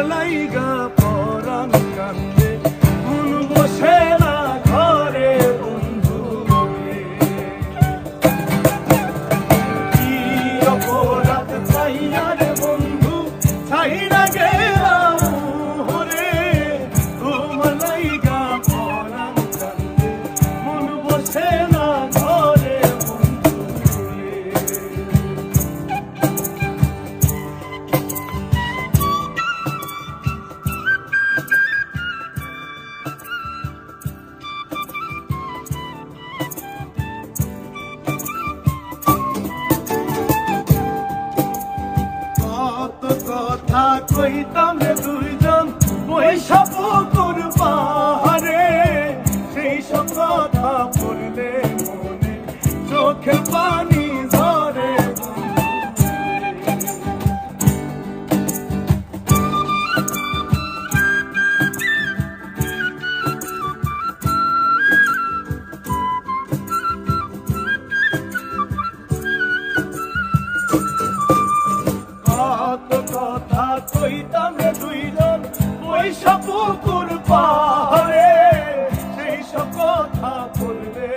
Malaiga. Pa. চোখে পানি ধরে কত কথা কইতাম রে দুইজন পয়সা পুকুর পাহাড়ে। সেই সব কথা বলবে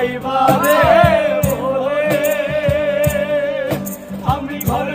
যাইবারে আমি ঘর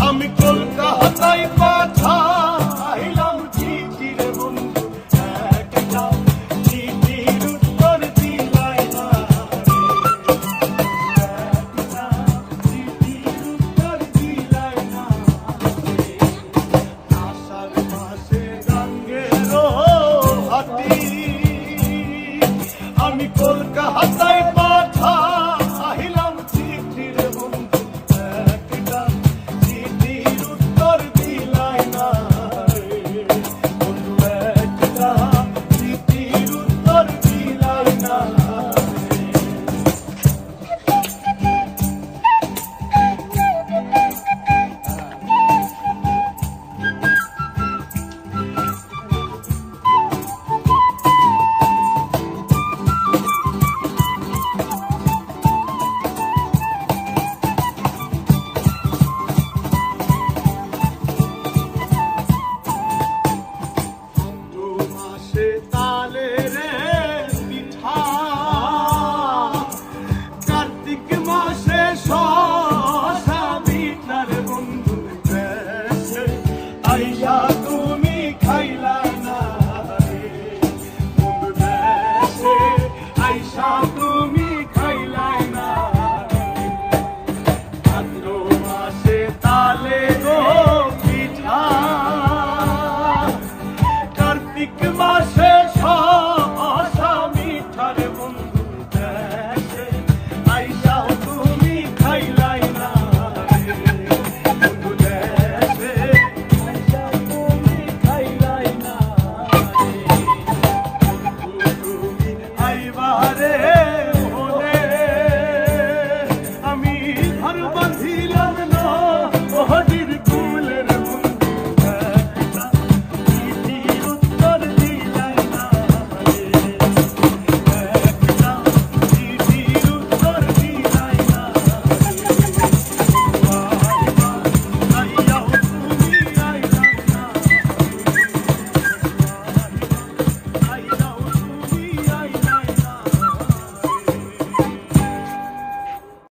আমি কলকাতায় পাঠাই